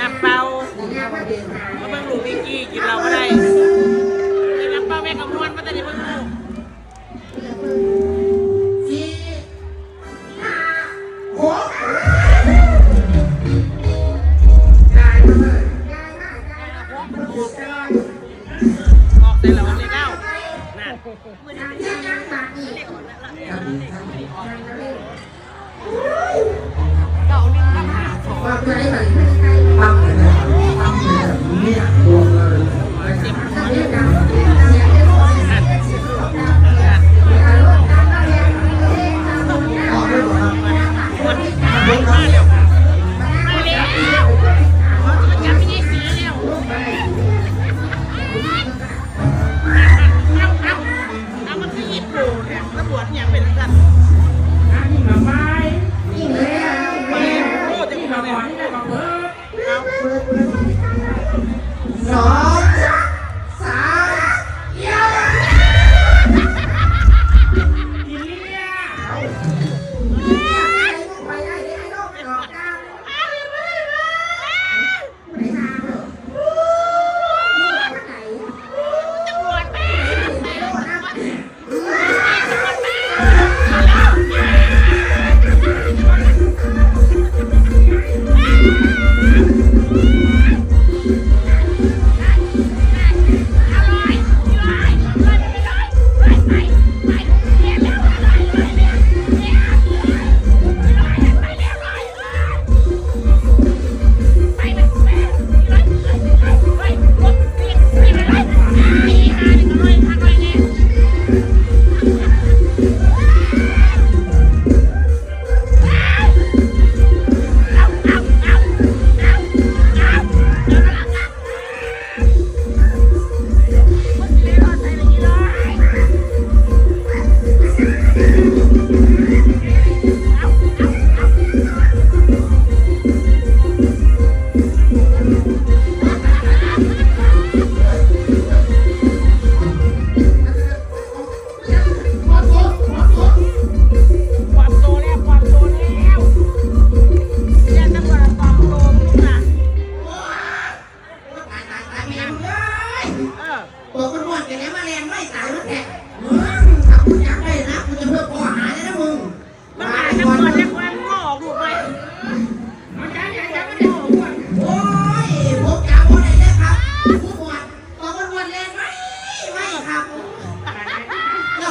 น้ำเปล่ามาเบิ่งลูกวิกกี้กินเราก็ได้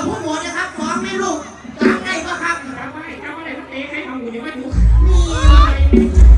ผู้หมวดนะครับฟ้องไม่ลูกจับได้ปะครับ จำไม่จำไม่ได้ทั้เองให้ทำหมูยังไม่ถูก นี่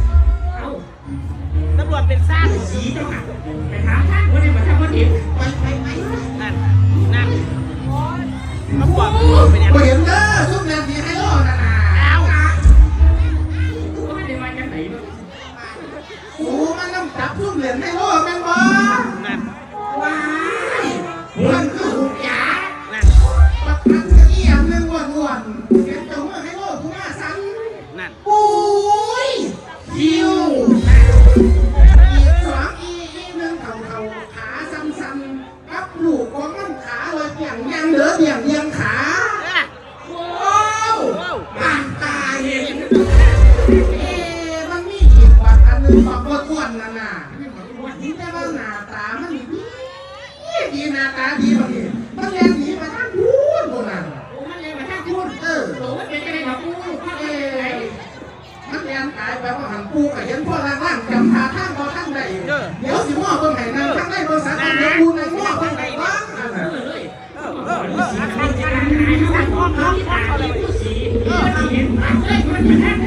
ก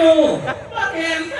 ฝาให้ดูว่าเอ็มถากว่าเ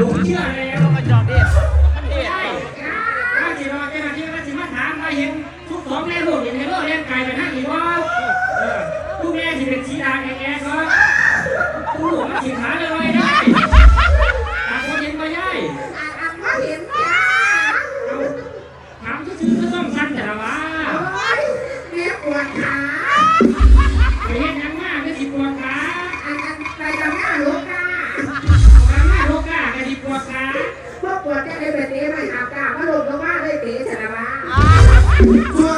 ลูกเที่ยอะ Yeah.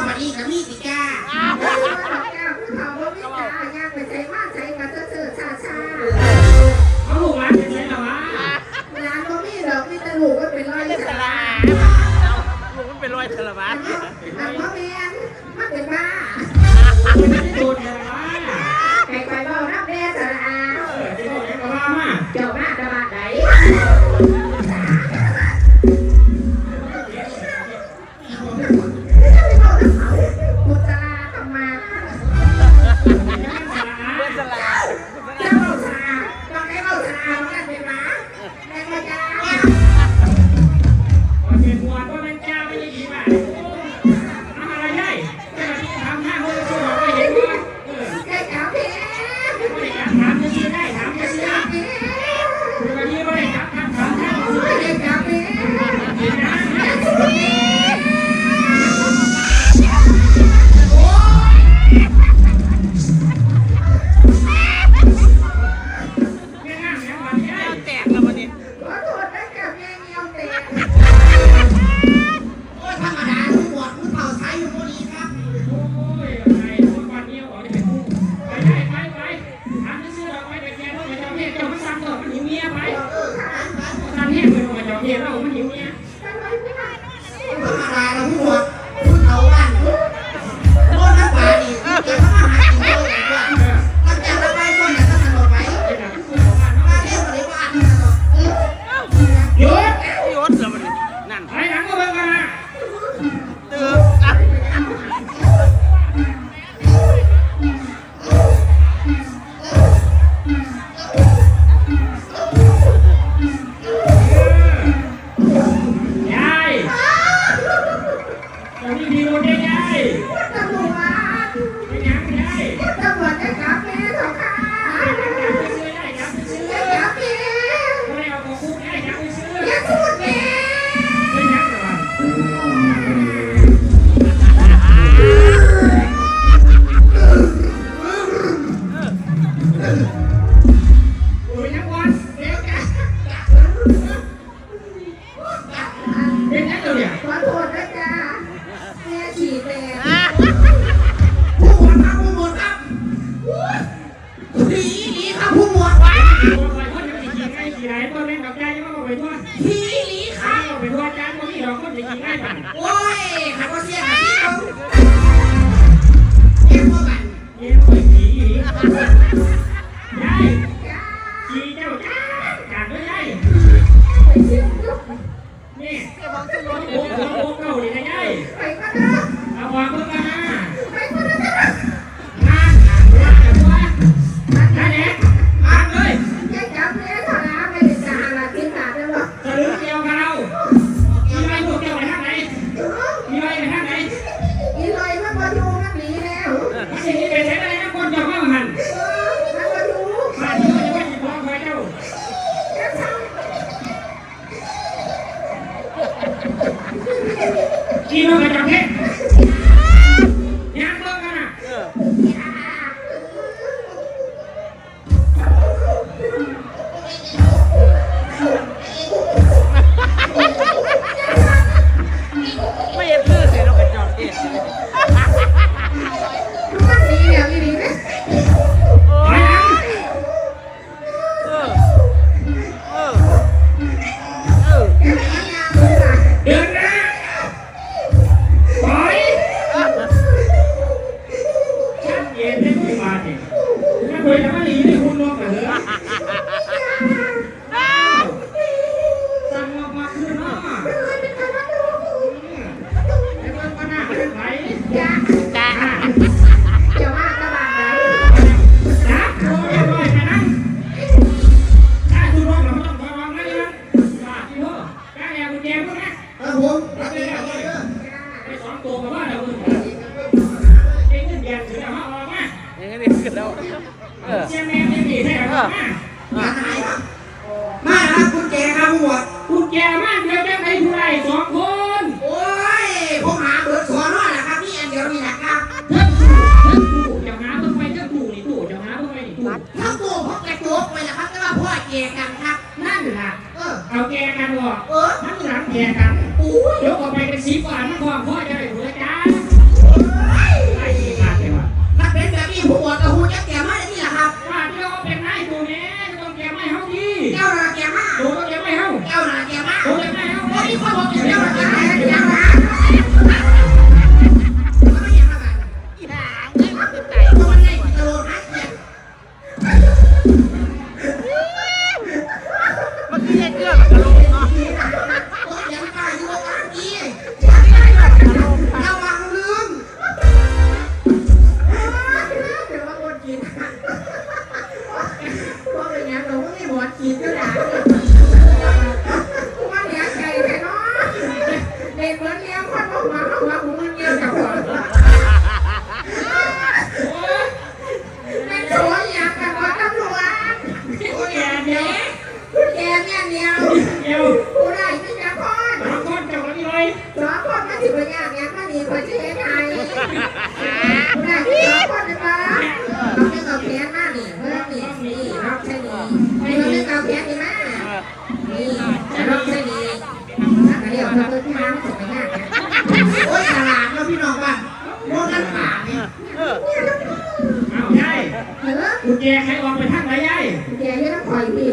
Yeah, you me this. แกงด้วยนะครับผมรับสองตัวกับว่าเราเองเงินแดงถือเอาออกมาเองเงินแดงถือเอาเออเชียงแม่ไม่ดีใช่ไหมมาหายครับมาครับคุณแกครับผู้หมวดคุณแกมากเดียวจะไปทุไรสองคนโอ้ยผมหาเบิร์ดสอนว่านะครับนี่อันเดียวนี่แหละครับเจ้าตู่เจ้าตู่จะหาเพิ่งไปเจ้าตู่นี่ตู่จะหาเพิ่งไปนี่ตู่เจ้าตู่พกกระจกไปนะครับแต่ว่าพ่อแกกันครับนั่นแหละ เอาแกกันบ่เออมันหลังแกกันอู้ยกออกไปเป็นสีฟ้ามันความพ่อจะ แกใครออกไปทางไหนยาย แกยังต้องคอยพี่